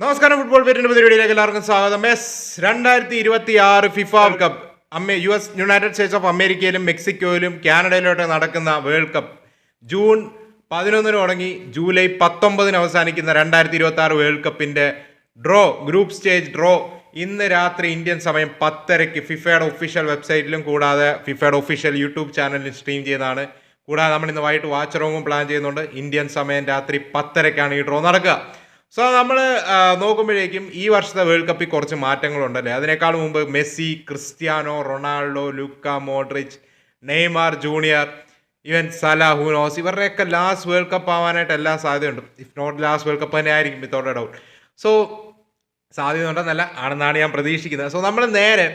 നമസ്കാരം ഫുട്ബോൾ പേരിന്റെ പരിപാടിയിലേക്ക് എല്ലാവർക്കും സ്വാഗതം. എസ് രണ്ടായിരത്തി ഇരുപത്തി ആറ് ഫിഫ വേൾഡ് കപ്പ് അമ്മ U S United States of അമേരിക്കയിലും മെക്സിക്കോയിലും കാനഡയിലോട്ട് നടക്കുന്ന വേൾഡ് കപ്പ് ജൂൺ പതിനൊന്നിന് തുടങ്ങി ജൂലൈ പത്തൊമ്പതിന് അവസാനിക്കുന്ന രണ്ടായിരത്തി ഇരുപത്തി ആറ് വേൾഡ് കപ്പിന്റെ ഡ്രോ ഗ്രൂപ്പ് സ്റ്റേജ് ഡ്രോ ഇന്ന് രാത്രി ഇന്ത്യൻ സമയം പത്തരയ്ക്ക് ഫിഫയുടെ ഒഫീഷ്യൽ വെബ്സൈറ്റിലും കൂടാതെ ഫിഫയുടെ ഒഫീഷ്യൽ യൂട്യൂബ് ചാനലിൽ സ്ട്രീം ചെയ്യുന്നതാണ്. കൂടാതെ നമ്മൾ ഇന്ന് വൈകിട്ട് വാച്ച് റൂമും പ്ലാൻ ചെയ്യുന്നുണ്ട്. ഇന്ത്യൻ സമയം രാത്രി പത്തരയ്ക്കാണ് ഈ ഡ്രോ നടക്കുക. സോ നമ്മൾ നോക്കുമ്പോഴേക്കും ഈ വർഷത്തെ വേൾഡ് കപ്പിൽ കുറച്ച് മാറ്റങ്ങളുണ്ടല്ലേ? അതിനേക്കാൾ മുമ്പ് Messi Cristiano Ronaldo Luka Modric Neymar junior ഇവൻ സലാഹുനോസ് ഇവരുടെയൊക്കെ ലാസ്റ്റ് വേൾഡ് കപ്പ് ആവാനായിട്ട് എല്ലാ സാധ്യതയുണ്ട്. If not last world cup തന്നെ ആയിരിക്കും വിത്തൗട്ട് ഡൗട്ട് സോ സാധ്യത ഉണ്ടെന്നല്ല ആണെന്നാണ് ഞാൻ പ്രതീക്ഷിക്കുന്നത്. സോ നമ്മൾ നേരെ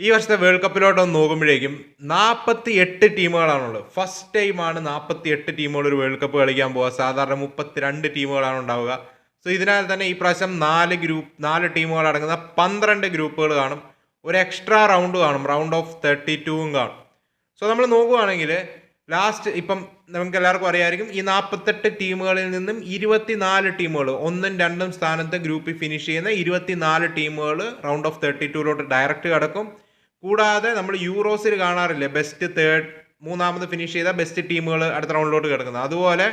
ഈ വർഷത്തെ വേൾഡ് കപ്പിലോട്ടൊന്ന് നോക്കുമ്പോഴേക്കും നാൽപ്പത്തി എട്ട് ടീമുകളാണുള്ളത്. ഫസ്റ്റ് ടൈമാണ് നാൽപ്പത്തി എട്ട് ടീമുകൾ ഒരു വേൾഡ് കപ്പ് കളിക്കാൻ പോവുക. സാധാരണ മുപ്പത്തിരണ്ട് ടീമുകളാണ് ഉണ്ടാവുക. സോ ഇതിനാൽ തന്നെ ഈ പ്രാവശ്യം നാല് ഗ്രൂപ്പ് നാല് ടീമുകൾ അടങ്ങുന്ന പന്ത്രണ്ട് ഗ്രൂപ്പുകൾ കാണും. ഒരു എക്സ്ട്രാ റൗണ്ട് കാണും. റൗണ്ട് ഓഫ് തേർട്ടി ടൂവും കാണും. സോ നമ്മൾ നോക്കുകയാണെങ്കിൽ ലാസ്റ്റ് ഇപ്പം നമുക്ക് എല്ലാവർക്കും അറിയാമായിരിക്കും ഈ നാൽപ്പത്തെട്ട് ടീമുകളിൽ നിന്നും ഇരുപത്തിനാല് ടീമുകൾ ഒന്നും രണ്ടും സ്ഥാനത്ത് ഗ്രൂപ്പിൽ ഫിനിഷ് ചെയ്യുന്ന ഇരുപത്തിനാല് ടീമുകൾ റൗണ്ട് ഓഫ് തേർട്ടി ടൂലോട്ട് ഡയറക്റ്റ് കടക്കും. കൂടാതെ നമ്മൾ യൂറോസിൽ കാണാറില്ലേ? ബെസ്റ്റ് തേർഡ് മൂന്നാമത് ഫിനിഷ് ചെയ്ത ബെസ്റ്റ് ടീമുകൾ അടുത്ത റൗണ്ടിലോട്ട് കിടക്കുന്നത്. അതുപോലെ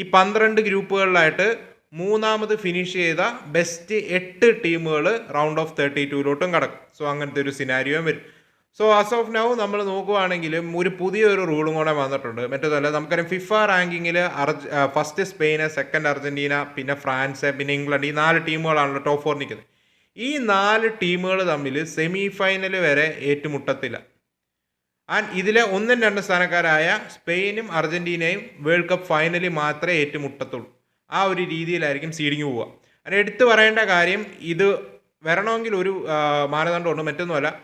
ഈ പന്ത്രണ്ട് ഗ്രൂപ്പുകളിലായിട്ട് മൂന്നാമത് ഫിനിഷ് ചെയ്ത ബെസ്റ്റ് എട്ട് ടീമുകൾ റൗണ്ട് ഓഫ് തേർട്ടി ടൂയിലോട്ടും കടക്കും. സോ അങ്ങനത്തെ ഒരു സിനാരിയോയും വരും. സോ അസ് ഓഫ് നൗ നമ്മൾ നോക്കുവാണെങ്കിലും ഒരു പുതിയൊരു റൂളും കൂടെ വന്നിട്ടുണ്ട്. മറ്റേതല്ല നമുക്കറിയാം ഫിഫ റാങ്കിങ്ങിൽ അർജ ഫസ്റ്റ് സ്പെയിന് സെക്കൻഡ് അർജന്റീന പിന്നെ ഫ്രാൻസ് പിന്നെ ഇംഗ്ലണ്ട് ഈ നാല് ടീമുകളാണല്ലോ ടോപ്പ് ഫോർ നിൽക്കുന്നത്. ഈ നാല് ടീമുകൾ തമ്മിൽ സെമി ഫൈനൽ വരെ ഏറ്റുമുട്ടത്തില്ല. ആൻഡ് ഇതിലെ ഒന്നും രണ്ട് സ്ഥാനക്കാരായ സ്പെയിനും അർജന്റീനയും വേൾഡ് കപ്പ് ഫൈനലിൽ മാത്രമേ ഏറ്റുമുട്ടത്തുള്ളൂ. ആ ഒരു രീതിയിലായിരിക്കും സീഡിങ് പോവുക. അതിന് എടുത്തു പറയേണ്ട കാര്യം ഇത് വരണമെങ്കിൽ ഒരു മാനദണ്ഡമുണ്ട് മറ്റൊന്നുമല്ല.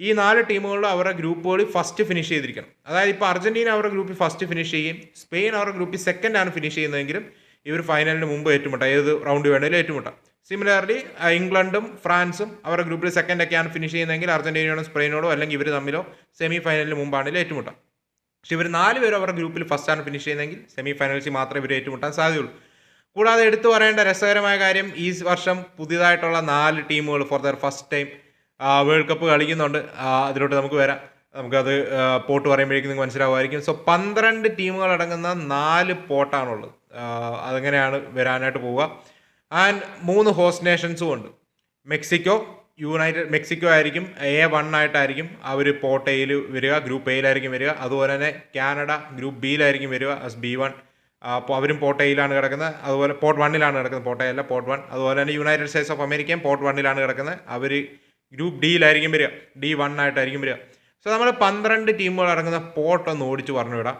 ഈ നാല് ടീമുകളിലും അവരുടെ ഗ്രൂപ്പുകളിൽ ഫസ്റ്റ് ഫിനിഷ് ചെയ്തിരിക്കണം. അതായത് ഇപ്പോൾ അർജന്റീന അവരുടെ ഗ്രൂപ്പിൽ ഫസ്റ്റ് ഫിനിഷ് ചെയ്യും. സ്പെയിൻ അവരുടെ ഗ്രൂപ്പിൽ സെക്കൻഡാണ് ഫിനിഷ് ചെയ്യുന്നതെങ്കിലും ഇവർ ഫൈനലിന് മുമ്പ് ഏറ്റുമുട്ടാം. ഏത് റൗണ്ട് വേണമെങ്കിലും ഏറ്റുമുട്ടാം. സിമിലർലി ഇംഗ്ലണ്ടും ഫ്രാൻസും അവരുടെ ഗ്രൂപ്പിൽ സെക്കൻഡ് ഒക്കെയാണ് ഫിനിഷ് ചെയ്യുന്നതെങ്കിൽ അർജന്റീനയോടും സ്പെയിനോടോ അല്ലെങ്കിൽ ഇവർ തമ്മിലോ സെമി ഫൈനലിന് മുമ്പാണെങ്കിൽ ഏറ്റുമുട്ടാം. പക്ഷെ ഇവർ നാല് പേരും അവരുടെ ഗ്രൂപ്പിൽ ഫസ്റ്റാണ് ഫിനിഷ് ചെയ്യുന്നതെങ്കിൽ സെമി ഫൈനൽസിൽ മാത്രമേ ഇവർ ഏറ്റുമുട്ടാൻ സാധ്യതയുള്ളൂ. കൂടാതെ എടുത്തു പറയേണ്ട രസകരമായ കാര്യം ഈ വർഷം പുതിയതായിട്ടുള്ള നാല് ടീമുകൾ for their first time world cup കളിക്കുന്നുണ്ട്. അതിലോട്ട് നമുക്ക് വരാം. നമുക്കത് പോട്ട് പറയുമ്പോഴേക്കും നിങ്ങൾക്ക് മനസ്സിലാവുമായിരിക്കും. സോ പന്ത്രണ്ട് ടീമുകൾ അടങ്ങുന്ന നാല് പോട്ടാണുള്ളത്. അതെങ്ങനെയാണ് വരാനായിട്ട് പോവുക? ആൻഡ് മൂന്ന് ഹോസ്റ്റ് നേഷൻസും ഉണ്ട്. മെക്സിക്കോ യുണൈറ്റഡ് മെക്സിക്കോ ആയിരിക്കും എ വൺ ആയിട്ടായിരിക്കും അവർ പോർട്ട് എയിൽ വരിക ഗ്രൂപ്പ് എയിലായിരിക്കും വരിക. അതുപോലെ തന്നെ കാനഡ ഗ്രൂപ്പ് ബിയിലായിരിക്കും വരിക അസ് ബി വൺ. അപ്പോൾ അവരും പോർട്ട് എയിലാണ് കിടക്കുന്നത്. അതുപോലെ പോർട്ട് വണ്ണിലാണ് കിടക്കുന്നത്. പോർട്ട് എ അല്ല പോർട്ട് വൺ. അതുപോലെ തന്നെ യുണൈറ്റഡ് സ്റ്റേറ്റ്സ് ഓഫ് അമേരിക്കയും പോർട്ട് വണ്ണിലാണ് കിടക്കുന്നത്. അവർ ഗ്രൂപ്പ് ഡിയിലായിരിക്കും വരിക. ഡി വൺ ആയിട്ടായിരിക്കും വരിക. സോ നമ്മൾ പന്ത്രണ്ട് ടീമുകൾ അടങ്ങുന്ന പോർട്ട് ഒന്ന് ഓടിച്ച് പറഞ്ഞു വിടാം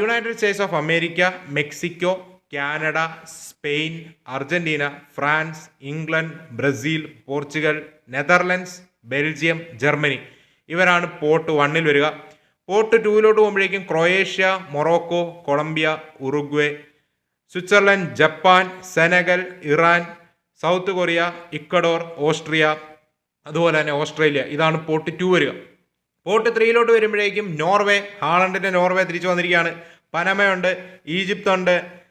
United States of America Mexico Canada Spain Argentina France England Brazil Portugal Netherlands Belgium Germany. ഇവരാണ് പോർട്ട് വണ്ണിൽ വരിക. പോർട്ട് ടൂവിലോട്ട് പോകുമ്പോഴേക്കും Croatia Morocco Colombia Uruguay Switzerland Japan Senegal Iran South Korea Ecuador Austria അതുപോലെ തന്നെ ഓസ്ട്രേലിയ. ഇതാണ് പോർട്ട് ടു വരിക. Pot ത്രീയിലോട്ട് വരുമ്പോഴേക്കും നോർവേ ഹാളണ്ടിന്റെ നോർവേ തിരിച്ചു വന്നിരിക്കുകയാണ്. പനമയുണ്ട് ഈജിപ്ത് ഉണ്ട് ആ,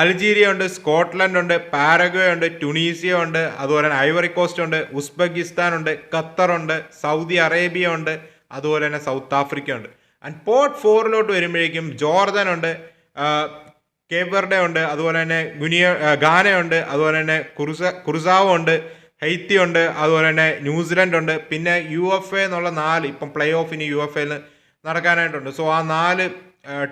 അൾജീരിയ ഉണ്ട് സ്കോട്ട്ലൻഡ് ഉണ്ട് പാരഗ്വേ ഉണ്ട് ടുണീസിയ ഉണ്ട് അതുപോലെ തന്നെ ഐവറി കോസ്റ്റ് ഉണ്ട് ഉസ്ബെക്കിസ്ഥാൻ ഉണ്ട് ഖത്തർ ഉണ്ട് സൗദി അറേബ്യ ഉണ്ട് അതുപോലെ തന്നെ സൗത്ത് ആഫ്രിക്ക ഉണ്ട് ആൻഡ് പോർട്ട് ഫോറിലോട്ട് വരുമ്പോഴേക്കും ജോർദൻ ഉണ്ട് കേബർഡെ ഉണ്ട് അതുപോലെ തന്നെ ഗുനിയ ഗാനയുണ്ട് അതുപോലെ തന്നെ കുറുസ കുറുസാവോ ഉണ്ട് ഹൈത്തി ഉണ്ട് അതുപോലെ തന്നെ ന്യൂസിലൻഡ് ഉണ്ട് പിന്നെ യു എഫ് എ എന്നുള്ള നാല് ഇപ്പം പ്ലേ ഓഫിന് യു എഫ് എയിൽ നടക്കാനായിട്ടുണ്ട്. സോ ആ നാല്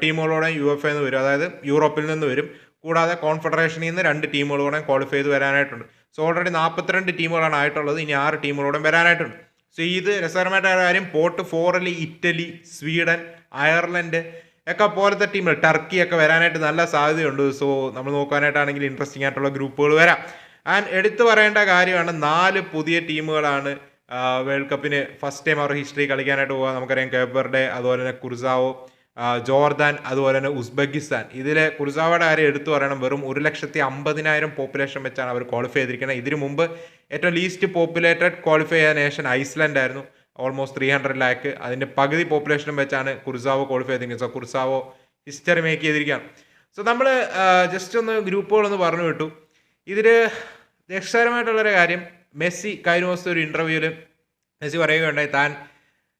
ടീമുകളോടെ യു എഫ് എന്ന് വരും. അതായത് യൂറോപ്പിൽ നിന്ന് വരും. കൂടാതെ കോൺഫെഡറേഷനിൽ നിന്ന് രണ്ട് ടീമുകളോടെ ക്വാളിഫൈ ചെയ്ത് വരാനായിട്ടുണ്ട്. സോ ഓൾറെഡി നാൽപ്പത്തിരണ്ട് ടീമുകളാണ് ആയിട്ടുള്ളത്. ഇനി ആറ് ടീമുകളോടെ വരാനായിട്ടുണ്ട്. സോ ഇത് രസകരമായിട്ട് കാര്യം. പോർട്ട് ഫോറിൽ ഇറ്റലി സ്വീഡൻ അയർലൻഡ് ഒക്കെ പോലത്തെ ടീമുകൾ ടർക്കി ഒക്കെ വരാനായിട്ട് നല്ല സാധ്യതയുണ്ട്. സോ നമ്മൾ നോക്കാനായിട്ടാണെങ്കിൽ ഇൻട്രസ്റ്റിംഗ് ആയിട്ടുള്ള ഗ്രൂപ്പുകൾ വരാം. ആൻഡ് എടുത്തു പറയേണ്ട കാര്യമാണ് നാല് പുതിയ ടീമുകളാണ് വേൾഡ് കപ്പിന് ഫസ്റ്റ് ടൈം അവർ ഹിസ്റ്ററി കളിക്കാനായിട്ട് പോകുക നമുക്കറിയാം കേബർഡെ അതുപോലെ തന്നെ കുർസാവോ ജോർദാൻ അതുപോലെ തന്നെ ഉസ്ബെക്കിസ്ഥാൻ. ഇതിലെ കുർസാവയുടെ കാര്യം എടുത്തു പറയണം. വെറും ഒരു ലക്ഷത്തി അമ്പതിനായിരം പോപ്പുലേഷൻ വെച്ചാണ് അവർ ക്വാളിഫൈ ചെയ്തിരിക്കുന്നത്. ഇതിനു മുമ്പ് ഏറ്റവും ലീസ്റ്റ് പോപ്പുലേറ്റഡ് ക്വാളിഫൈ ചെയ്ത നേഷൻ ഐസ്ലൻഡ് ആയിരുന്നു. ഓൾമോസ്റ്റ് ത്രീ ഹൺഡ്രഡ് ലാക്ക് അതിന്റെ പകുതി പോപ്പുലേഷനും വെച്ചാണ് കുർസാവോ ക്വാളിഫൈ ചെയ്തിരിക്കുന്നത്. സോ കുർസാവോ ഹിസ്റ്ററി മേക്ക് ചെയ്തിരിക്കുകയാണ്. സോ നമ്മൾ ജസ്റ്റ് ഒന്ന് ഗ്രൂപ്പുകളൊന്ന് പറഞ്ഞു വിട്ടു. ഇതിൽ രക്ഷകരമായിട്ടുള്ളൊരു കാര്യം മെസ്സി കഴിഞ്ഞ ദിവസത്തെ ഒരു ഇന്റർവ്യൂവിൽ മെസ്സി പറയുകയുണ്ടായി. താൻ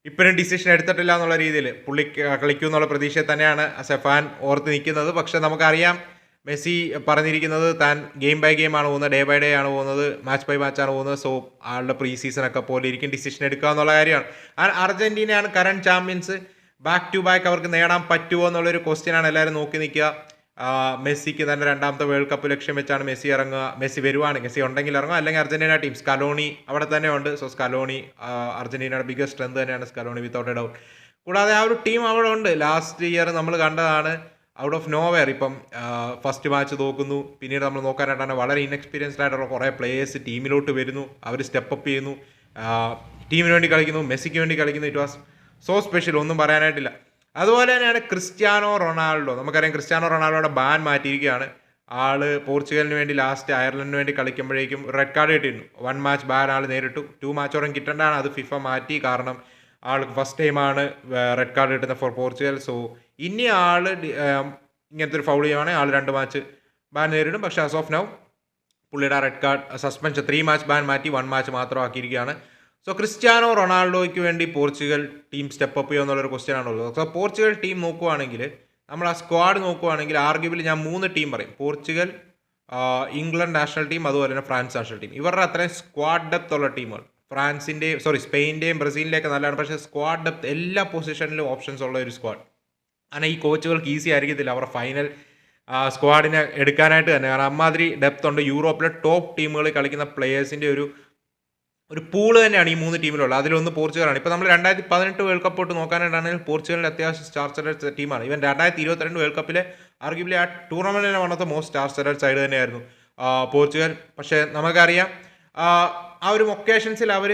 ഇപ്പോഴും ഡിസിഷൻ എടുത്തിട്ടില്ല എന്നുള്ള രീതിയിൽ പുള്ളി കളിക്കൂ എന്നുള്ള പ്രതീക്ഷയിൽ തന്നെയാണ് സെഫാൻ ഓർത്ത് നിൽക്കുന്നത്. പക്ഷേ നമുക്കറിയാം മെസ്സി പറഞ്ഞിരിക്കുന്നത് താൻ ഗെയിം ബൈ ഗെയിം ആണ് പോകുന്നത് ഡേ ബൈ ഡേ ആണ് പോകുന്നത് മാച്ച് ബൈ മാച്ച് ആണ് പോകുന്നത്. സോ ആളുടെ പ്രീ സീസൺ ഒക്കെ പോലെ ഇരിക്കും ഡിസിഷൻ എടുക്കുക എന്നുള്ള കാര്യമാണ്. അർജന്റീനയാണ് current champions back to back അവർക്ക് നേടാൻ പറ്റുമോ എന്നുള്ളൊരു ക്വസ്റ്റ്യൻ ആണ് എല്ലാവരും നോക്കി നിൽക്കുക. മെസ്സിക്ക് തന്നെ രണ്ടാമത്തെ വേൾഡ് കപ്പ് ലക്ഷ്യം വെച്ചാണ് മെസ്സി ഇറങ്ങുക. മെസ്സി വരുവാണ്. മെസ്സി ഉണ്ടെങ്കിൽ ഇറങ്ങുക. അല്ലെങ്കിൽ അർജന്റീന ടീം. സ്കലോണി അവിടെ തന്നെ ഉണ്ട്. സോ സ്കലോണി അർജന്റീനയുടെ ബിഗ്ഗസ്റ്റ് സ്ട്രെങ്ത് തന്നെയാണ് സ്കലോണി വിത്തൗട്ട് എ ഡൗട്ട് കൂടാതെ ആ ഒരു ടീം അവിടെ ഉണ്ട്. ലാസ്റ്റ് ഇയർ നമ്മൾ കണ്ടതാണ് ഔട്ട് ഓഫ് നോവെയർ ഇപ്പം ഫസ്റ്റ് മാച്ച് നോക്കുന്നു പിന്നീട് നമ്മൾ നോക്കാനായിട്ടാണ് വളരെ ഇൻഎക്സ്പീരിയൻസ്ഡ് ആയിട്ടുള്ള കുറേ പ്ലേയേഴ്സ് ടീമിലോട്ട് വരുന്നു. അവർ സ്റ്റെപ്പ് അപ്പ് ചെയ്യുന്നു. ടീമിന് വേണ്ടി കളിക്കുന്നു. മെസ്സിക്ക് വേണ്ടി കളിക്കുന്നു. ഇറ്റ് വാസ് സോ സ്പെഷ്യൽ ഒന്നും പറയാനായിട്ടില്ല. അതുപോലെ തന്നെയാണ് ക്രിസ്ത്യാനോ റൊണാൾഡോ. നമുക്കറിയാം ക്രിസ്ത്യാനോ റൊണാൾഡോയുടെ ബാൻ മാറ്റിയിരിക്കുകയാണ്. ആൾ പോർച്ചുഗലിന് വേണ്ടി ലാസ്റ്റ് അയർലൻഡിന് വേണ്ടി കളിക്കുമ്പോഴേക്കും റെഡ് കാർഡ് കിട്ടിയിരുന്നു. വൺ മാച്ച് ബാൻ ആൾ നേരിട്ടു. ടു മാച്ചോറും കിട്ടേണ്ടതാണ് അത് ഫിഫ മാറ്റി കാരണം ആൾക്ക് ഫസ്റ്റ് ടൈമാണ് റെഡ് കാർഡ് കിട്ടുന്നത് ഫോർ പോർച്ചുഗൽ. സോ ഇനി ആൾ ഇങ്ങനത്തെ ഒരു ഫൗൾ ചെയ്യുവാണെങ്കിൽ ആൾ രണ്ട് മാച്ച് ബാൻ നേരിടും. പക്ഷേ ആസ് ഓഫ് നൗ പുള്ളിയുടെ red card suspension three match ban മാറ്റി വൺ മാച്ച് മാത്രം ആക്കിയിരിക്കുകയാണ്. സോ ക്രിസ്ത്യാനോ റൊണാൾഡോയ്ക്ക് വേണ്ടി പോർച്ചുഗൽ ടീം സ്റ്റെപ്പ് അപ്പ് ചെയ്യുമെന്നുള്ളൊരു ക്വസ്റ്റ്യൻ ആണുള്ളത്. സോ പോർച്ചുഗൽ ടീം നോക്കുവാണെങ്കിൽ നമ്മൾ ആ സ്ക്വാഡ് നോക്കുവാണെങ്കിൽ ആർഗ്യുബിൾ ഞാൻ മൂന്ന് ടീം പറയും. പോർച്ചുഗൽ ഇംഗ്ലണ്ട് നാഷണൽ ടീം അതുപോലെ തന്നെ ഫ്രാൻസ് നാഷണൽ ടീം ഇവരുടെ അത്രയും സ്ക്വാഡ് ഡെപ്ത് ഉള്ള ടീമുകൾ ഫ്രാൻസിന്റെയും സോറി സ്പെയിന്റെയും ബ്രസീലിന്റെയൊക്കെ നല്ലതാണ്. പക്ഷേ സ്ക്വാഡ് ഡെപ്ത് എല്ലാ പൊസിഷനിലും ഓപ്ഷൻസ് ഉള്ള ഒരു സ്ക്വാഡ് കാരണം ഈ കോച്ചുകൾക്ക് ഈസി ആയിരിക്കത്തില്ല. അവരുടെ ഫൈനൽ സ്ക്വാഡിനെ എടുക്കാനായിട്ട് തന്നെ. കാരണം അമ്മാതിരി ഡെപ്ത് ഉണ്ട്. യൂറോപ്പിലെ ടോപ്പ് ടീമുകളിൽ കളിക്കുന്ന പ്ലേയേഴ്സിന്റെ ഒരു ഒരു പൂൾ തന്നെയാണ് ഈ മൂന്ന് ടീമിലുള്ളത് അതിലൊന്ന് പോർച്ചുഗലാണ്. ഇപ്പോൾ നമ്മൾ രണ്ടായിരത്തി പതിനെട്ട് വേൾഡ് കപ്പ് തൊട്ട് നോക്കാനായിട്ടാണെങ്കിൽ പോർച്ചുഗലിന്റെ അത്യാവശ്യം സ്റ്റാർ സെലക്ട് ടീമാണ് ഇവൻ രണ്ടായിരത്തി ഇരുപത്തിരണ്ട് വേൾഡ് കപ്പിലെ ആർഗ്യുബിലി ആ ടൂർണമെന്റിനെ one of the most star studded side തന്നെയായിരുന്നു. പോർച്ചുഗൽ. പക്ഷേ നമുക്കറിയാം ആ ഒരു ഒക്കേഷൻസിൽ അവർ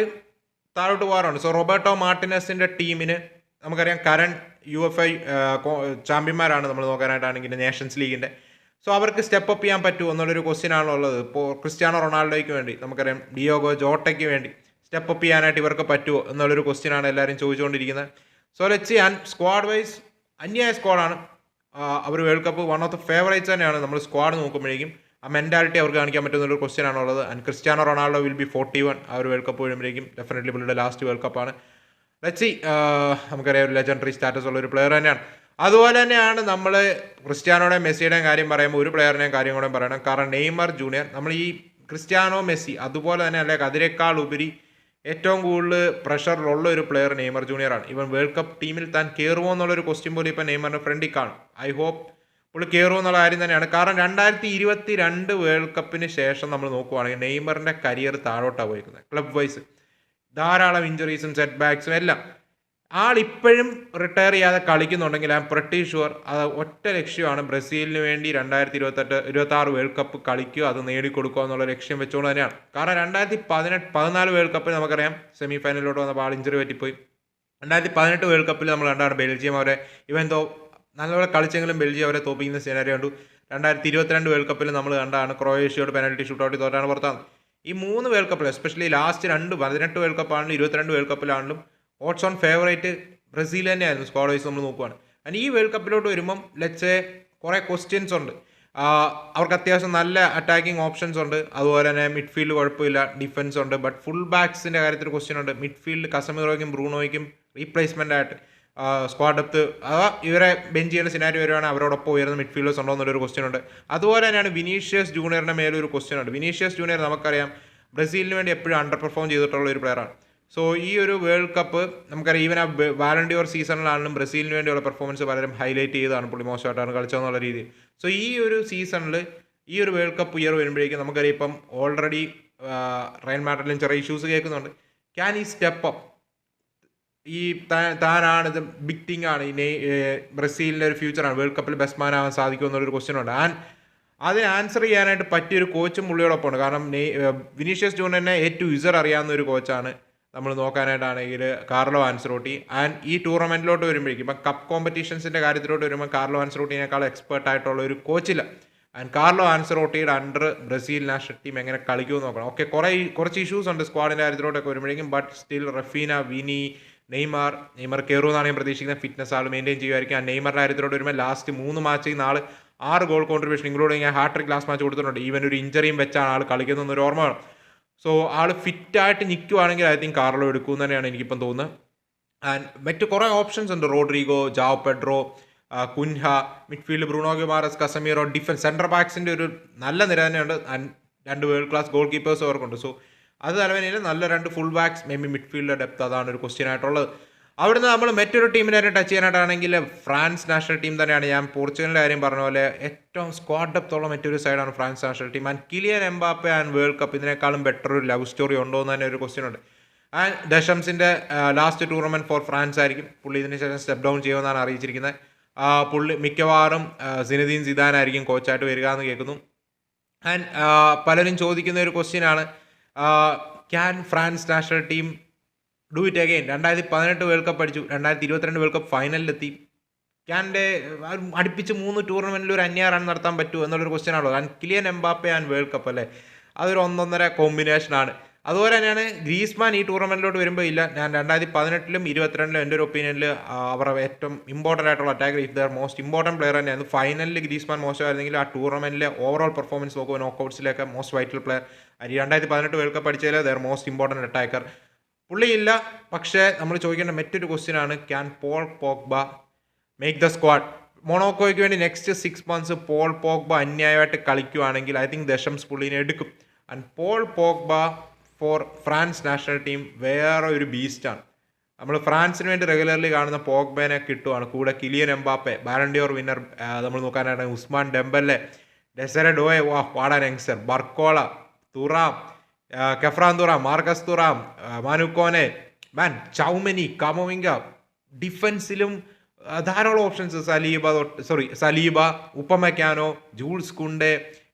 താഴോട്ട് പോകാറുണ്ട്. സോ റോബർട്ടോ മാർട്ടിനസിന്റെ ടീമിന് നമുക്കറിയാം കരൺ യു എഫ് ഐ ചാമ്പ്യന്മാരാണ് നമ്മൾ നോക്കാനായിട്ടാണെങ്കിൽ നേഷൻസ് ലീഗിന്റെ സോ അവർക്ക് സ്റ്റെപ്പ് അപ്പ് ചെയ്യാൻ പറ്റുമോ എന്നുള്ളൊരു ക്വസ്റ്റ്യൻ ആണുള്ളത് ഇപ്പോൾ ക്രിസ്ത്യാനോ റൊണാൾഡോയ്ക്ക് വേണ്ടി നമുക്കറിയാം ഡിയോഗോ ജോട്ടയ്ക്ക് വേണ്ടി സ്റ്റെപ്പ് അപ്പ് ചെയ്യാനായിട്ട് ഇവർക്ക് പറ്റുമോ എന്നുള്ളൊരു ക്വസ്റ്റ്യൻ ആണ് എല്ലാവരും ചോദിച്ചുകൊണ്ടിരിക്കുന്നത്. So let's and squad wise അന്യായ സ്ക്വാഡാണ് അവർ world cup one of the favourites തന്നെയാണ്. നമ്മൾ സ്ക്വാഡ് നോക്കുമ്പോഴേക്കും ആ മെന്റാലിറ്റി അവർക്ക് കാണിക്കാൻ പറ്റുന്ന ഒരു ക്വസ്റ്റ്യൻ ആണുള്ളത് and Cristiano Ronaldo will be forty one ആ ഒരു വേൾഡ് കപ്പ് വരുമ്പോഴേക്കും ഡെഫിനറ്റ്ലി പുള്ളിയുടെ ലാസ്റ്റ് വേൾഡ് കപ്പാണ് ലച്ചി നമുക്കറിയാം ഒരു ലെജൻഡറി സ്റ്റാറ്റസ് ഉള്ള ഒരു പ്ലെയർ തന്നെയാണ്. അതുപോലെ തന്നെയാണ് നമ്മൾ ക്രിസ്ത്യാനോടെ മെസ്സിയുടെയും കാര്യം പറയുമ്പോൾ ഒരു പ്ലെയറിനെയും കാര്യം കൂടെ പറയണം. കാരണം നെയ്മർ ജൂനിയർ നമ്മൾ ഈ ക്രിസ്ത്യാനോ മെസ്സി അതുപോലെ തന്നെ അല്ലെങ്കിൽ അതിനേക്കാൾ ഉപരി ഏറ്റവും കൂടുതൽ പ്രഷറിലുള്ള ഒരു പ്ലെയർ നെയ്മർ ജൂനിയറാണ് ഇവൻ വേൾഡ് കപ്പ് ടീമിൽ താൻ കയറുമോ എന്നുള്ളൊരു ക്വസ്റ്റ്യൻ പോലും ഇപ്പം നെയ്മറിന്റെ ഫ്രണ്ടിൽ കാണും. ഐ ഹോപ്പ് പുള്ളി കയറുമോ എന്നുള്ള കാര്യം തന്നെയാണ്. കാരണം രണ്ടായിരത്തി ഇരുപത്തി രണ്ട് വേൾഡ് കപ്പിന് ശേഷം നമ്മൾ നോക്കുവാണെങ്കിൽ നെയ്മറിന്റെ കരിയർ താഴോട്ടാണ് പോയിരിക്കുന്നത് ക്ലബ് വൈസ് ധാരാളം ഇഞ്ചുറീസും സെറ്റ് ബാക്സും എല്ലാം. ആൾ ഇപ്പോഴും റിട്ടയർ ചെയ്യാതെ കളിക്കുന്നുണ്ടെങ്കിൽ ഐ എം പ്രട്ടി ഷുവർ അത് ഒറ്റ ലക്ഷ്യമാണ്. ബ്രസീലിന് വേണ്ടി രണ്ടായിരത്തി ഇരുപത്തെട്ട് ഇരുപത്തി ആറ് വേൾഡ് കപ്പ് കളിക്കുക അത് നേടിക്കൊടുക്കുക എന്നുള്ള ലക്ഷ്യം വെച്ചുകൊണ്ട് തന്നെയാണ്. കാരണം രണ്ടായിരത്തി പതിനെട്ട് പതിനാല് വേൾഡ് കപ്പിൽ നമുക്കറിയാം സെമി ഫൈനലിലോട്ട് വന്നപ്പോൾ ആൾ ഇഞ്ചറി പറ്റിപ്പോയി. രണ്ടായിരത്തി പതിനെട്ട് വേൾഡ് കപ്പിൽ നമ്മൾ കണ്ടാണ് ബെൽജിയം അവരെ ഇവൻ തോ നല്ലപോലെ കളിച്ചെങ്കിലും ബെൽജിയം അവരെ തോപ്പിക്കുന്ന സിനാരി കണ്ടു. രണ്ടായിരത്തി ഇരുപത്തിരണ്ട് വേൾഡ് കപ്പിൽ നമ്മൾ കണ്ടാണ് ക്രൊയേഷ്യയോട് പെനൽറ്റി ഷൂട്ടൗട്ടിൽ തോറ്റാണ് പുറത്താണ് ഈ മൂന്ന് വേൾഡ് കപ്പിൽ എസ്പെഷ്യലി ലാസ്റ്റ് രണ്ട് പതിനെട്ട് വേൾഡ് കപ്പാണെങ്കിലും ഇരുപത്തിരണ്ട് വേൾഡ് കപ്പിലാണെങ്കിലും ഓട്സ് ഓൺ ഫേവറേറ്റ് ബ്രസീൽ തന്നെയായിരുന്നു സ്ക്വാഡ് വൈസ് നമ്മൾ നോക്കുവാണ്. ആൻഡ് ഈ വേൾഡ് കപ്പിലോട്ട് വരുമ്പം ലെറ്റ്സ് കുറേ ക്വസ്റ്റ്യൻസ് ഉണ്ട്. അവർക്ക് അത്യാവശ്യം നല്ല അറ്റാക്കിംഗ് ഓപ്ഷൻസ് ഉണ്ട്. അതുപോലെ തന്നെ മിഡ്ഫീൽഡ് കുഴപ്പമില്ല ഡിഫൻസ് ഉണ്ട്. ബട്ട് ഫുൾ ബാക്സിന്റെ കാര്യത്തിൽ ക്വസ്റ്റ്യൻ ഉണ്ട്. മിഡ്ഫീൽഡ് കസമിറോയ്ക്കും ബ്രൂണോയ്ക്കും റീപ്ലേസ്മെന്റ് ആയിട്ട് സ്ക്വാഡ് ഡെപ്ത് അഥവാ ഇവരെ ബെഞ്ച് ചെയ്യുന്ന സിനാരി വരുവാണെങ്കിൽ അവരോടൊപ്പം ഉയർന്ന മിഡ്ഫീൽഡേഴ്സ് ഉണ്ടോ എന്നുള്ളൊരു ക്വസ്റ്റ്യൻ ഉണ്ട്. അതുപോലെ തന്നെയാണ് വിനീഷ്യസ് ജൂനിയറിന്റെ മേലൊരു ക്വസ്റ്റ്യൻ ഉണ്ട്. വിനീഷ്യസ് ജൂനിയർ നമുക്കറിയാം ബ്രസീലിന് വേണ്ടി എപ്പോഴും അണ്ടർ പെർഫോം ചെയ്തിട്ടുള്ള ഒരു പ്ലെയറാണ് സോ ഈ ഒരു വേൾഡ് കപ്പ് നമുക്കറിയാം ഈവൻ ആ വാലണ്ടിയോർ സീസണിലാണെങ്കിലും ബ്രസീലിന് വേണ്ടിയുള്ള പെർഫോമൻസ് പലരും ഹൈലൈറ്റ് ചെയ്താണ് പുള്ളി മോശമായിട്ടാണ് കളിച്ചതെന്നുള്ള രീതിയിൽ. സോ ഈ ഒരു സീസണിൽ ഈ ഒരു വേൾഡ് കപ്പ് ഇയർ വരുമ്പോഴേക്കും നമുക്കറിയാം ഇപ്പം ഓൾറെഡി റയൽ മാഡ്രിഡിലും ചെറിയ ഇഷ്യൂസ് കേൾക്കുന്നുണ്ട്. ക്യാൻ ഈ സ്റ്റെപ്പ് അപ്പ് ഈ താനാണ് ഇത് ബിഗ് തിങ് ആണ്. നെയ്- ബ്രസീലിന്റെ ഒരു ഫ്യൂച്ചറാണ് വേൾഡ് കപ്പിൽ ബെസ്റ്റ് മാൻ ആവാൻ സാധിക്കും എന്നുള്ളൊരു ക്വസ്റ്റ്യൻ ഉണ്ട്. ആൻഡ് അതിന് ആൻസർ ചെയ്യാനായിട്ട് പറ്റിയൊരു കോച്ചും പുള്ളിയോടൊപ്പമാണ് കാരണം വിനീഷ്യസ് ജൂണിയറിനെ എ ടു യുസർ അറിയാവുന്ന ഒരു കോച്ചാണ് നമ്മൾ നോക്കാനായിട്ടാണെങ്കിൽ കാർലോ ആൻസറോട്ടി. ആൻഡ് ഈ ടൂർണമെന്റിലോട്ട് വരുമ്പോഴേക്കും ഇപ്പം കപ്പ് കോമ്പറ്റീഷൻസിന്റെ കാര്യത്തിലോട്ട് വരുമ്പോൾ കാർലോ ആൻസറോട്ടിനേക്കാൾ എക്സ്പേർട്ട് ആയിട്ടുള്ള ഒരു കോച്ചില്ല ആൻഡ് കാർലോ ആൻസറോട്ടിയുടെ അണ്ടർ ബ്രസീൽ നാഷണൽ ടീം എങ്ങനെ കളിക്കുമെന്ന് നോക്കണം. ഓക്കെ കുറേ കുറച്ച് ഇഷ്യൂസ് ഉണ്ട് സ്ക്വാഡിന്റെ കാര്യത്തിലോട്ടൊക്കെ വരുമ്പോഴേക്കും but still Raphinha Vini Neymar Neymar കയറുമെന്നാണ് ഞാൻ പ്രതീക്ഷിക്കുന്നത്. ഫിറ്റ്നസ് ആൾ മെയിന്റെയിൻ ചെയ്യുമായിരിക്കും. ആ നെയ്മറിന്റെ കാര്യത്തിലോട്ട് വരുമ്പോൾ ലാസ്റ്റ് മൂന്ന് മാച്ചിൽ നാൾ ആറ് goal contribution including hat trick last match കൊടുത്തിട്ടുണ്ട്. ഈവൻ ഒരു ഇഞ്ചറിയും വെച്ചാണ് ആൾ കളിക്കുന്നത് ഒരു ഓർമ്മ വേണം. സോ ആൾ ഫിറ്റായിട്ട് നിൽക്കുവാണെങ്കിൽ ഐ തിങ്ക് കാർലോ എടുക്കും തന്നെയാണ് എനിക്കിപ്പം തോന്നുന്നത്. ആൻഡ് മറ്റ് കുറേ ഓപ്ഷൻസ് ഉണ്ട്. Rodrigo Joao Pedro Cunha midfield Bruno Guimaraes Casemiro defence central ബാക്സിന്റെ ഒരു നല്ല നിര തന്നെയുണ്ട്. ആൻഡ് രണ്ട് വേൾഡ് ക്ലാസ് ഗോൾ കീപ്പേഴ്സ് അവർക്കുണ്ട്. സോ അത് തലവേനയിൽ നല്ല രണ്ട് full backs may be midfield depth അതാണ് ഒരു ക്വസ്റ്റ്യൻ ആയിട്ടുള്ളത്. അവിടുന്ന് നമ്മൾ മറ്റൊരു ടീമിനെ തന്നെ ടച്ച് ചെയ്യാനായിട്ടാണെങ്കിൽ ഫ്രാൻസ് നാഷണൽ ടീം തന്നെയാണ്. ഞാൻ പോർച്ചുഗലിന്റെ കാര്യം പറഞ്ഞ പോലെ ഏറ്റവും സ്ക്വാഡ് ഡെപ്തോളം മറ്റൊരു സൈഡാണ് France national team and Kylian Mbappe and world cup ഇതിനേക്കാളും ബെറ്റർ ഒരു ലവ് സ്റ്റോറി ഉണ്ടോ എന്ന് തന്നെ ഒരു ക്വസ്റ്റ്യൻ ഉണ്ട്. ആൻഡ് ദശംസിന്റെ ലാസ്റ്റ് ടൂർണമെന്റ് ഫോർ ഫ്രാൻസ് ആയിരിക്കും. പുള്ളി ഇതിന് ശേഷം സ്റ്റെപ്പ് ഡൗൺ ചെയ്യുമെന്നാണ് അറിയിച്ചിരിക്കുന്നത്. പുള്ളി മിക്കവാറും സിനദീൻ സിദാൻ ആയിരിക്കും കോച്ചായിട്ട് വരിക എന്ന് കേൾക്കുന്നു. ആൻഡ് പലരും ചോദിക്കുന്ന ഒരു ക്വസ്റ്റ്യൻ ആണ് can France national team do it again രണ്ടായിരത്തി പതിനെട്ട് വേൾഡ് കപ്പ് അടിച്ചു. രണ്ടായിരത്തി ഇരുപത്തിരണ്ട് വേൾഡ് കപ്പ് ഫൈനലിലെത്തി ക്യാന്റെ അടുപ്പിച്ച് മൂന്ന് ടൂർണമെന്റിൽ ഒരു അന്യ റൺ നടത്താൻ പറ്റുമോ എന്നുള്ളൊരു ക്വസ്റ്റ്യൻ ആണല്ലോ. കാരണം Kylian Mbappe and world cup അല്ലേ? അതൊരു ഒന്നൊന്നര കോമ്പിനേഷനാണ് അതുപോലെ തന്നെയാണ് ഗ്രീസ്മാൻ ഈ ടൂർണമെന്റിലോട്ട് വരുമ്പോൾ ഇല്ല. ഞാൻ രണ്ടായിരത്തി പതിനെട്ടിലും ഇരുപത്തിരണ്ടിലും എന്റെ ഒരു ഒപ്പീനിയനിൽ അവരുടെ ഏറ്റവും ഇമ്പോർട്ടന്റ് ആയിട്ടുള്ള attack if their most important player തന്നെയായിരുന്നു. ഫൈനലിൽ ഗ്രീസ്മാൻ മോശമായിരുന്നെങ്കിൽ ആ ടൂർണമെന്റിലെ ഓവറോൾ പെർഫോമൻസ് നോക്കുമ്പോൾ നോക്കൗട്ട്സിലൊക്കെ മോസ്റ്റ് വൈറ്റൽ പ്ലെയർ രണ്ടായിരത്തി പതിനെട്ട് വേൾഡ് കപ്പ് അടിച്ചതിൽ ദർ മോസ്റ്റ് ഇമ്പോർട്ടന്റ് അറ്റാക്കർ പുള്ളിയില്ല. പക്ഷേ നമ്മൾ ചോദിക്കേണ്ട മറ്റൊരു ക്വസ്റ്റ്യൻ ആണ് can Paul Pogba make the squad മൊണോക്കോയ്ക്ക് വേണ്ടി next six months Paul Pogba അന്യായമായിട്ട് കളിക്കുവാണെങ്കിൽ ഐ തിങ്ക് ദശംസ് പുള്ളിനെ എടുക്കും. And Paul Pogba for France national team വേറെ ഒരു ബീസ്റ്റാണ് നമ്മൾ ഫ്രാൻസിന് വേണ്ടി റെഗുലർലി കാണുന്ന പോഗ്ബേനെ കിട്ടുവാണ്. കൂടെ കിലിയൻ എംബാപ്പെ ബാലൻഡിയോർ വിന്നർ നമ്മൾ നോക്കാനായിട്ട് ഉസ്മാൻ ഡെമ്പല്ലെ ഡെസറെ ഡോയെ വാ വാടാൻ എങ്സർ Barcola Thuram Khephren Thuram Marcus Thuram Manu Kone മാൻ ചൗമനി കാമോവിങ്ക ഡിഫൻസിലും ധാരാളം options Saliba sorry Saliba Upamecano Jules Kounde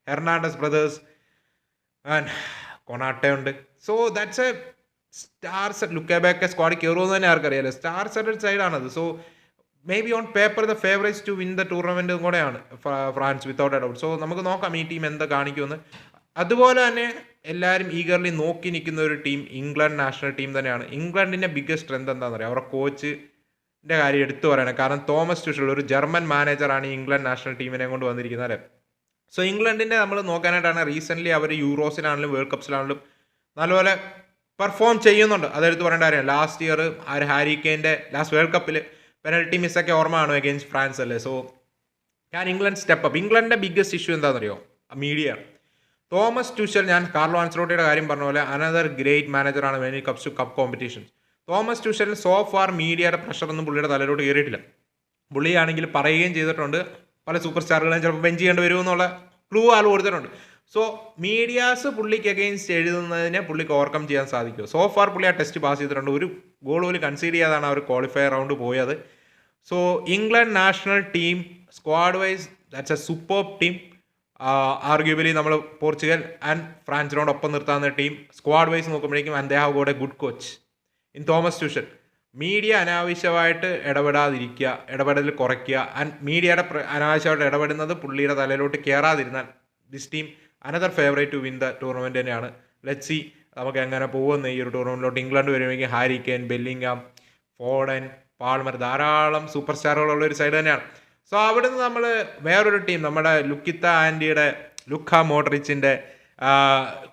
Hernandez brothers and Konate ഉണ്ട് so that's a star set ലുക്കേബാക്ക് squad കയറുമെന്ന് തന്നെ ആർക്കറിയാലോ? Star studded സൈഡാണത് so maybe on paper the favourites to win the ടൂർണമെന്റും കൂടെയാണ് France without a doubt so നമുക്ക് നോക്കാം ഈ team എന്താ കാണിക്കുമെന്ന്. അതുപോലെ തന്നെ എല്ലാവരും ഈഗർലി നോക്കി നിൽക്കുന്ന ഒരു ടീം ഇംഗ്ലണ്ട് നാഷണൽ ടീം തന്നെയാണ്. ഇംഗ്ലണ്ടിന്റെ ബിഗ്ഗസ്റ്റ് സ്ട്രെങ്ത് എന്താണെന്ന് അറിയാം അവരുടെ കോച്ചിന്റെ കാര്യം എടുത്തു പറയണം. കാരണം തോമസ് ട്യൂഷൽ ഒരു ജർമ്മൻ മാനേജറാണ് ഈ ഇംഗ്ലണ്ട് നാഷണൽ ടീമിനെ കൊണ്ട് വന്നിരിക്കുന്നത് അല്ലേ? സോ ഇംഗ്ലണ്ടിന്റെ നമ്മൾ നോക്കാനായിട്ടാണ് റീസെന്റ്ലി അവർ യൂറോസിലാണെങ്കിലും വേൾഡ് കപ്സിലാണെങ്കിലും നല്ലപോലെ പെർഫോം ചെയ്യുന്നുണ്ട്. അതെടുത്ത് പറയേണ്ട കാര്യം ലാസ്റ്റ് ഇയർ ആ ഒരു ഹാരി കെയിന്റെ ലാസ്റ്റ് വേൾഡ് കപ്പിൽ പെനൽറ്റി മിസ്സൊക്കെ ഓർമ്മ ആണ് അഗെയിൻസ്റ്റ് ഫ്രാൻസ് അല്ലേ? സോ ഞാൻ ഇംഗ്ലണ്ട് സ്റ്റെപ്പ് അപ്പ് ഇംഗ്ലണ്ടിന്റെ ബിഗ്ഗസ്റ്റ് ഇഷ്യൂ എന്താണെന്നറിയോ? മീഡിയ തോമസ് ട്യൂഷൽ ഞാൻ കാർലോ ആൻസറോട്ടിയുടെ കാര്യം പറഞ്ഞ പോലെ അനദർ ഗ്രേറ്റ് മാനേജറാണ് when cups to cup competition Thomas Tuchel so far മീഡിയയുടെ പ്രഷറൊന്നും പുള്ളിയുടെ തലയിലോട്ട് കയറിയിട്ടില്ല. പുള്ളിയാണെങ്കിൽ പറയുകയും ചെയ്തിട്ടുണ്ട്. പല സൂപ്പർ സ്റ്റാറുകളെയും ചിലപ്പോൾ ബെഞ്ച് ചെയ്യേണ്ടി വരുമെന്നുള്ള ക്ലൂ ആൾ കൊടുത്തിട്ടുണ്ട്. സോ മീഡിയാസ് പുള്ളിക്ക് അഗെയിൻസ്റ്റ് എഴുതുന്നതിനെ പുള്ളിക്ക് ഓവർകം ചെയ്യാൻ സാധിക്കും സോ ഫാർ പുള്ളി ആ ടെസ്റ്റ് പാസ് ചെയ്തിട്ടുണ്ട്. ഒരു ഗോൾ പോലും കൺസീഡ് ചെയ്യാതാണ് അവർ ക്വാളിഫയർ റൗണ്ട് പോയത്. So England national team squad wise that's a super team arguably നമ്മൾ പോർച്ചുഗൽ ആൻഡ് ഫ്രാൻസിനോട് ഒപ്പം നിർത്താവുന്ന team squad wise നോക്കുമ്പോഴേക്കും and they have got a good coach in Thomas Tuchel media അനാവശ്യമായിട്ട് ഇടപെടാതിരിക്കുക ഇടപെടൽ കുറയ്ക്കുക ആൻഡ് മീഡിയയുടെ അനാവശ്യമായിട്ട് ഇടപെടുന്നത് പുള്ളിയുടെ തലയിലോട്ട് കയറാതിരുന്നാൽ this team another favourite to win the tournament തന്നെയാണ്. ലെറ്റ് സി നമുക്ക് എങ്ങനെ പോകുന്ന ഈ ഒരു ടൂർണമെന്റിലോട്ട് England വരുമെങ്കിൽ Harry Kane Bellingham Foden Palmer ധാരാളം സൂപ്പർ സ്റ്റാറുകളുള്ള ഒരു സൈഡ് തന്നെയാണ്. സോ അവിടുന്ന് നമ്മൾ വേറൊരു ടീം നമ്മുടെ ലുക്കിത്ത ആൻഡിയുടെ ലുക്ക മോഡറിച്ചിന്റെ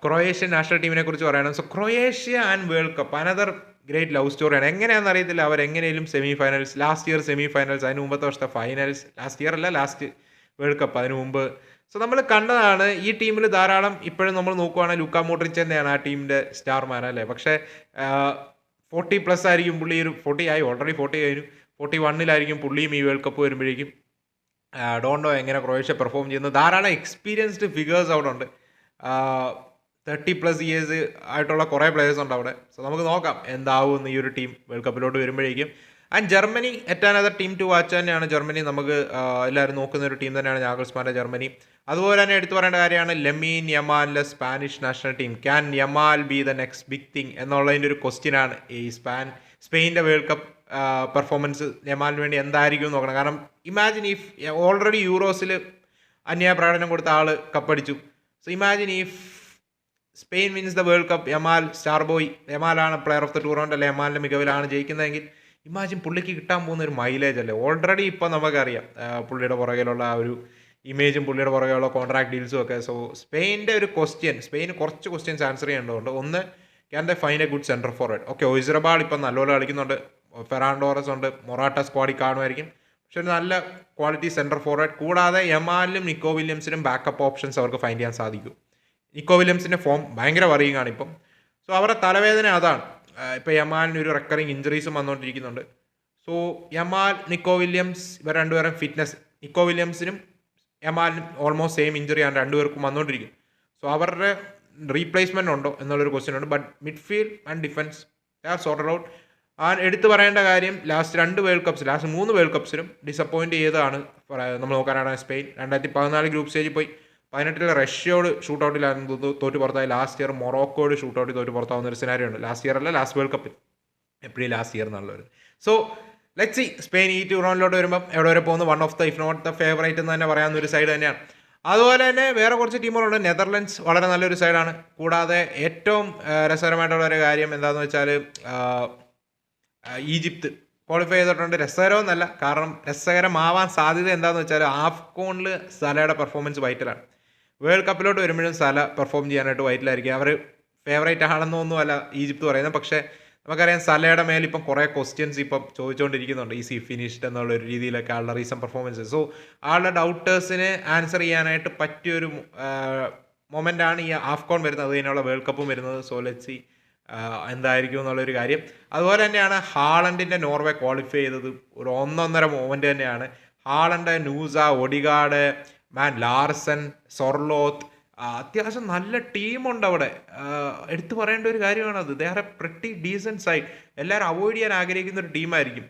ക്രൊയേഷ്യൻ നാഷണൽ ടീമിനെ കുറിച്ച് പറയണം so Croatia and world cup another great love സ്റ്റോറിയാണ് എങ്ങനെയാണെന്ന് അറിയത്തില്ല അവർ എങ്ങനെയും semi finals last year semi finals അതിന് മുമ്പത്തെ വർഷത്തെ ഫൈനൽസ് ലാസ്റ്റ് ഇയർ അല്ല ലാസ്റ്റ് വേൾഡ് കപ്പ് അതിന് മുമ്പ്. സോ നമ്മൾ കണ്ടതാണ് ഈ ടീമിൽ ധാരാളം ഇപ്പോഴും നമ്മൾ നോക്കുവാണെങ്കിൽ ലുക്ക മോഡ്രിച്ച് തന്നെയാണ് ആ ടീമിന്റെ സ്റ്റാർമാൻ അല്ലേ? പക്ഷേ ഫോർട്ടി പ്ലസ് ആയിരിക്കും പുള്ളി ഒരു ഫോർട്ടി ആയി ഓൾറെഡി ഫോർട്ടി കഴിഞ്ഞു ഫോർട്ടി വണ്ണിലായിരിക്കും പുള്ളിയും ഈ വേൾഡ് കപ്പ് വരുമ്പോഴേക്കും. ഡോണ്ടോ എങ്ങനെ ക്രൊയേഷ്യ പെർഫോം ചെയ്യുന്നു? ധാരാളം എക്സ്പീരിയൻസ്ഡ് ഫിഗേഴ്സ് അവിടെ ഉണ്ട് തേർട്ടി പ്ലസ് ഇയേഴ്സ് ആയിട്ടുള്ള കുറേ പ്ലേയേഴ്സ് ഉണ്ട് അവിടെ. സോ നമുക്ക് നോക്കാം എന്താവും ഈ ഒരു ടീം വേൾഡ് കപ്പിലോട്ട് വരുമ്പോഴേക്കും. And Germany it another team to watch തന്നെയാണ് ജർമ്മനി നമുക്ക് എല്ലാവരും നോക്കുന്ന ഒരു ടീം തന്നെയാണ് ഞാഗൾസ്മാന്റെ ജർമ്മനി അതുപോലെ തന്നെ എടുത്തു പറയേണ്ട കാര്യമാണ് Lamine യമാനിലെ Spanish national team can Yamal be the next big thing എന്നുള്ളതിന്റെ ഒരു ക്വസ്റ്റ്യനാണ് ഈ സ്പാൻ സ്പെയിന്റെ വേൾഡ് കപ്പ് പെർഫോമൻസ് യമാലിന് വേണ്ടി എന്തായിരിക്കും നോക്കണം. കാരണം ഇമാജിൻ ഇഫ് ഓൾറെഡി യൂറോസിൽ അന്യായ പ്രകടനം കൊടുത്ത ആൾ കപ്പടിച്ചു. So imagine if Spain wins the world cup Yamal star boy യമാലാണ് player of the tournament അല്ലെ? യമാലിന്റെ മികവിലാണ് ജയിക്കുന്നതെങ്കിൽ ഇമാജിൻ പുള്ളിക്ക് കിട്ടാൻ പോകുന്ന ഒരു മൈലേജ് അല്ലേ? ഓൾറെഡി ഇപ്പം നമുക്കറിയാം പുള്ളിയുടെ പുറകിലുള്ള ആ ഒരു ഇമേജും പുള്ളിയുടെ പുറകെയുള്ള കോൺട്രാക്ട് ഡീൽസും ഒക്കെ. സോ സ്പെയിന്റെ ഒരു ക്വസ്റ്റ്യൻ സ്പെയിന് കുറച്ച് ക്വസ്റ്റ്യൻസ് ആൻസർ ചെയ്യേണ്ടതുണ്ട് ഒന്ന് can the find a good centre forward okay Oyarzabal ഇപ്പം നല്ലപോലെ കളിക്കുന്നുണ്ട്. ഫെറാൻഡോറസ് ഉണ്ട്. മൊറാട്ട സ്ക്വാഡിൽ കാണുമായിരിക്കും. പക്ഷെ ഒരു നല്ല ക്വാളിറ്റി സെന്റർ ഫോർവേഡ് കൂടാതെ യമാലിനും നിക്കോ വില്യംസിനും ബാക്കപ്പ് ഓപ്ഷൻസ് അവർക്ക് ഫൈൻഡ് ചെയ്യാൻ സാധിക്കും. നിക്കോ വില്യംസിന്റെ ഫോം ഭയങ്കര വറിയുകയാണ് ഇപ്പം. സോ അവരുടെ തലവേദന അതാണ്. ഇപ്പോൾ യമാലിന് ഒരു റെക്കറിങ് ഇഞ്ചറീസും വന്നുകൊണ്ടിരിക്കുന്നുണ്ട് സോ യമാൽ നിക്കോ വില്യംസ് ഇവർ രണ്ടുപേരും ഫിറ്റ്നസ് നിക്കോ വില്യംസിനും യമാലിനും ഓൾമോസ്റ്റ് സെയിം ഇഞ്ചറി ആണ് രണ്ടുപേർക്കും വന്നുകൊണ്ടിരിക്കും സോ അവരുടെ റീപ്ലേസ്മെന്റ് ഉണ്ടോ എന്നുള്ളൊരു ക്വസ്റ്റ്യൻ ഉണ്ട്. But midfield and defence have sorted out ആ എടുത്തു പറയേണ്ട കാര്യം ലാസ്റ്റ് രണ്ട് വേൾഡ് കപ്പ്സ് ലാസ്റ്റ് മൂന്ന് വേൾഡ് കപ്പ്സിലും ഡിസപ്പോയിന്റ് ചെയ്തതാണ്. നമ്മൾ നോക്കാനാണ് സ്പെയിൻ. രണ്ടായിരത്തി പതിനാല് ഗ്രൂപ്പ് സ്റ്റേജിൽ പോയി. പതിനെട്ടിൽ റഷ്യയോട് ഷൂട്ട് ഔട്ടിലായിരുന്നു തോറ്റു പുറത്തായി. ലാസ്റ്റ് ഇയർ മൊറോക്കോട് ഷൂട്ട് ഔട്ടിൽ തോറ്റ് പുറത്താവുന്ന ഒരു സിനാരിയോ ഉണ്ട്. ലാസ്റ്റ് ഇയർ അല്ല ലാസ്റ്റ് വേൾഡ് കപ്പിൽ എപ്പോഴും ലാസ്റ്റ് ഇയർ എന്നുള്ളത് സോ ലെറ്റ് സി സ്പെയിൻ ഈ ടൂർണമെന്റിലോട്ട് വരുമ്പം എവിടെ വരെ പോകുന്നു? One of the if not the favourite എന്ന് തന്നെ പറയാവുന്ന ഒരു സൈഡ് തന്നെയാണ്. അതുപോലെ തന്നെ വേറെ കുറച്ച് ടീമുകളുണ്ട് നെതർലൻഡ്സ് വളരെ നല്ലൊരു സൈഡാണ് കൂടാതെ ഏറ്റവും രസകരമായിട്ടുള്ള ഒരു കാര്യം എന്താണെന്ന് വെച്ചാൽ ഈജിപ്ത്. ക്വാളിഫൈ ചെയ്തിട്ടുണ്ട്. രസകരമെന്നല്ല കാരണം രസകരമാവാൻ സാധ്യത എന്താണെന്ന് വെച്ചാൽ ആഫ്കോണിൽ സലയുടെ പെർഫോമൻസ് വൈറ്റലാണ് വേൾഡ് കപ്പിലോട്ട് വരുമ്പോഴും സല പെർഫോം ചെയ്യാനായിട്ട് വൈറ്റിലായിരിക്കും അവർ ഫേവറേറ്റ് ആണെന്നൊന്നും അല്ല ഈജിപ്ത് പറയുന്നത്. പക്ഷേ നമുക്കറിയാം സലയുടെ മേൽ ഇപ്പം കുറേ ക്വസ്റ്റ്യൻസ് ഇപ്പം ചോദിച്ചുകൊണ്ടിരിക്കുന്നുണ്ട്. ഈസി ഫിനിഷ്ഡ് എന്നുള്ള ഒരു രീതിയിലൊക്കെ ആളുടെ റീസൺ പെർഫോമൻസ് സോ ആളുടെ ഡൗട്ടേഴ്സിന് ആൻസർ ചെയ്യാനായിട്ട് പറ്റിയൊരു മൊമെന്റ് ആണ് ഈ ആഫ്കോൺ വരുന്നത്. അതിനുള്ള വേൾഡ് കപ്പും വരുന്നത്. സോ ലെറ്റ് സി എന്തായിരിക്കും എന്നുള്ളൊരു കാര്യം. അതുപോലെ തന്നെയാണ് ഹാളണ്ടിന്റെ നോർവേ ക്വാളിഫൈ ചെയ്തത് ഒരു ഒന്നൊന്നര മൊമെന്റ് തന്നെയാണ്. ഹാളണ്ട് ന്യൂസ ഒഡിഗാഡ് മാൻ ലാർസൻ സൊർലോത്ത് അത്യാവശ്യം നല്ല ടീമുണ്ട് അവിടെ. എടുത്തു പറയേണ്ട ഒരു കാര്യമാണ് അത്. They are a pretty decent side എല്ലാവരും അവോയ്ഡ് ചെയ്യാൻ ആഗ്രഹിക്കുന്ന ഒരു ടീമായിരിക്കും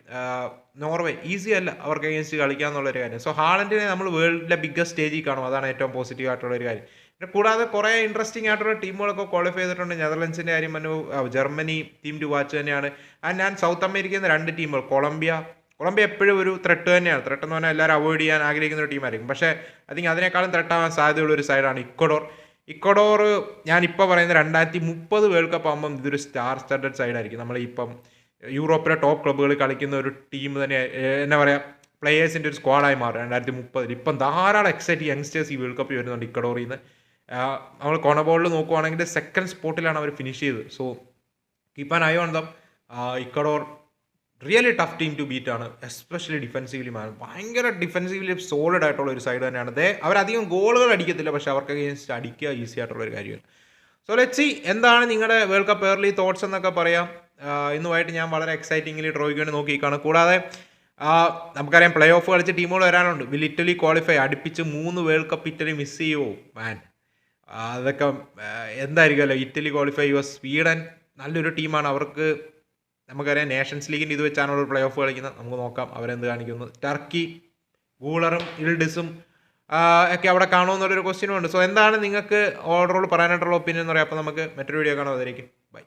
നോർവെ. ഈസി അല്ല അവർക്ക് അഗേൻസ്റ്റ് കളിക്കുക എന്നുള്ളൊരു കാര്യം. സോ ഹാളൻഡിനെ നമ്മൾ വേൾഡിലെ ബിഗ്ഗസ്റ്റ് സ്റ്റേജിൽ കാണും. അതാണ് ഏറ്റവും പോസിറ്റീവ് ആയിട്ടുള്ള ഒരു കാര്യം. കൂടാതെ കുറേ ഇൻട്രസ്റ്റിംഗ് ആയിട്ടുള്ള ടീമുകളൊക്കെ ക്വാളിഫൈ ചെയ്തിട്ടുണ്ട്. നെതർലൻഡ്സിന്റെ കാര്യം മനു ജർമ്മനി ടീം ടു വാച്ച് തന്നെയാണ്. ആൻഡ് ഞാൻ സൗത്ത് അമേരിക്കയിൽ നിന്ന് രണ്ട് ടീമുകൾ കൊളംബിയ കൊളംബിയ എപ്പോഴും ഒരു ത്രെട്ട് തന്നെയാണ്. ത്രെട്ട് എന്ന് പറഞ്ഞാൽ എല്ലാവരും അവോയ്ഡ് ചെയ്യാൻ ആഗ്രഹിക്കുന്ന ഒരു ടീമായിരിക്കും പക്ഷേ ഐ തിങ്ക് അതിനേക്കാളും ത്രെട്ടാവാൻ സാധ്യതയുള്ള ഒരു സൈഡാണ് ഇക്വഡോർ ഇക്വഡോർ ഇപ്പോൾ പറയുന്ന രണ്ടായിരത്തി മുപ്പത് വേൾഡ് കപ്പ് ആകുമ്പം ഇതൊരു സ്റ്റാർ സ്റ്റഡഡ് സൈഡായിരിക്കും നമ്മൾ ഇപ്പം യൂറോപ്പിലെ ടോപ്പ് ക്ലബ്ബുകൾ കളിക്കുന്ന ഒരു ടീം തന്നെ എന്നാ പറയുക പ്ലേയേഴ്സിന്റെ ഒരു സ്ക്വാഡായി മാറും രണ്ടായിരത്തി മുപ്പതിൽ ഇപ്പം ധാരാളം എക്സൈറ്റ് യങ്സ്റ്റേഴ്സ് ഈ വേൾഡ് കപ്പ് വരുന്നുണ്ട് ഇക്കഡോറിൽ നിന്ന്. നമ്മൾ കൊണബോളിൽ നോക്കുവാണെങ്കിൽ സെക്കൻഡ് സ്പോട്ടിലാണ് അവർ ഫിനിഷ് ചെയ്തത് so keep an eye on them Ecuador really tough team to beat ആണ്. എസ്പെഷ്യലി ഡിഫെൻസീവ്ലി മാൻ ഭയങ്കര ഡിഫെൻസീവ്ലി സോളിഡ് ആയിട്ടുള്ള ഒരു സൈഡ് തന്നെയാണ്. ദേ അവരധികം ഗോളുകൾ അടിക്കത്തില്ല പക്ഷേ അവർക്ക് അഗേൻസ്റ്റ് അടിക്കുക ഈസി ആയിട്ടുള്ള ഒരു കാര്യമാണ്. സോ സി എന്താണ് നിങ്ങളുടെ വേൾഡ് കപ്പ് ഏർലി തോട്ട്സ് എന്നൊക്കെ പറയാം. ഇന്നുമായിട്ട് ഞാൻ വളരെ എക്സൈറ്റിംഗിലി ട്രോയ്ക്ക് വേണ്ടി കൂടാതെ നമുക്കറിയാം പ്ലേ ഓഫ് കളിച്ച് ടീമുകൾ വരാനുണ്ട്. വിൽ ഇറ്റലി ക്വാളിഫൈ അടുപ്പിച്ച് മൂന്ന് വേൾഡ് കപ്പ് ഇറ്റലി മിസ് ചെയ്യുമോ മാൻ അതൊക്കെ എന്തായിരിക്കുമല്ലോ? ഇറ്റലി ക്വാളിഫൈ യുവർ സ്വീഡൻ നല്ലൊരു ടീമാണ്. അവർക്ക് നമുക്കറിയാം നേഷൻസ് ലീഗിന്റെ ഇത് വെച്ചാണ് അവർ പ്ലേ ഓഫ് കളിക്കുന്നത്. നമുക്ക് നോക്കാം അവരെന്ത് കാണിക്കുന്നു. ടർക്കി ഗൂളറും ഇൽഡിസും ഒക്കെ അവിടെ കാണുമെന്നുള്ളൊരു ക്വസ്റ്റ്യനും ഉണ്ട്. സോ എന്താണ് നിങ്ങൾക്ക് ഓവറോൾ പറയാനായിട്ടുള്ള ഒപ്പീനിയൻ എന്ന് പറയാം. അപ്പോൾ നമുക്ക് മറ്റൊരു വീഡിയോ കാണാം. അതിലേക്ക് ബൈ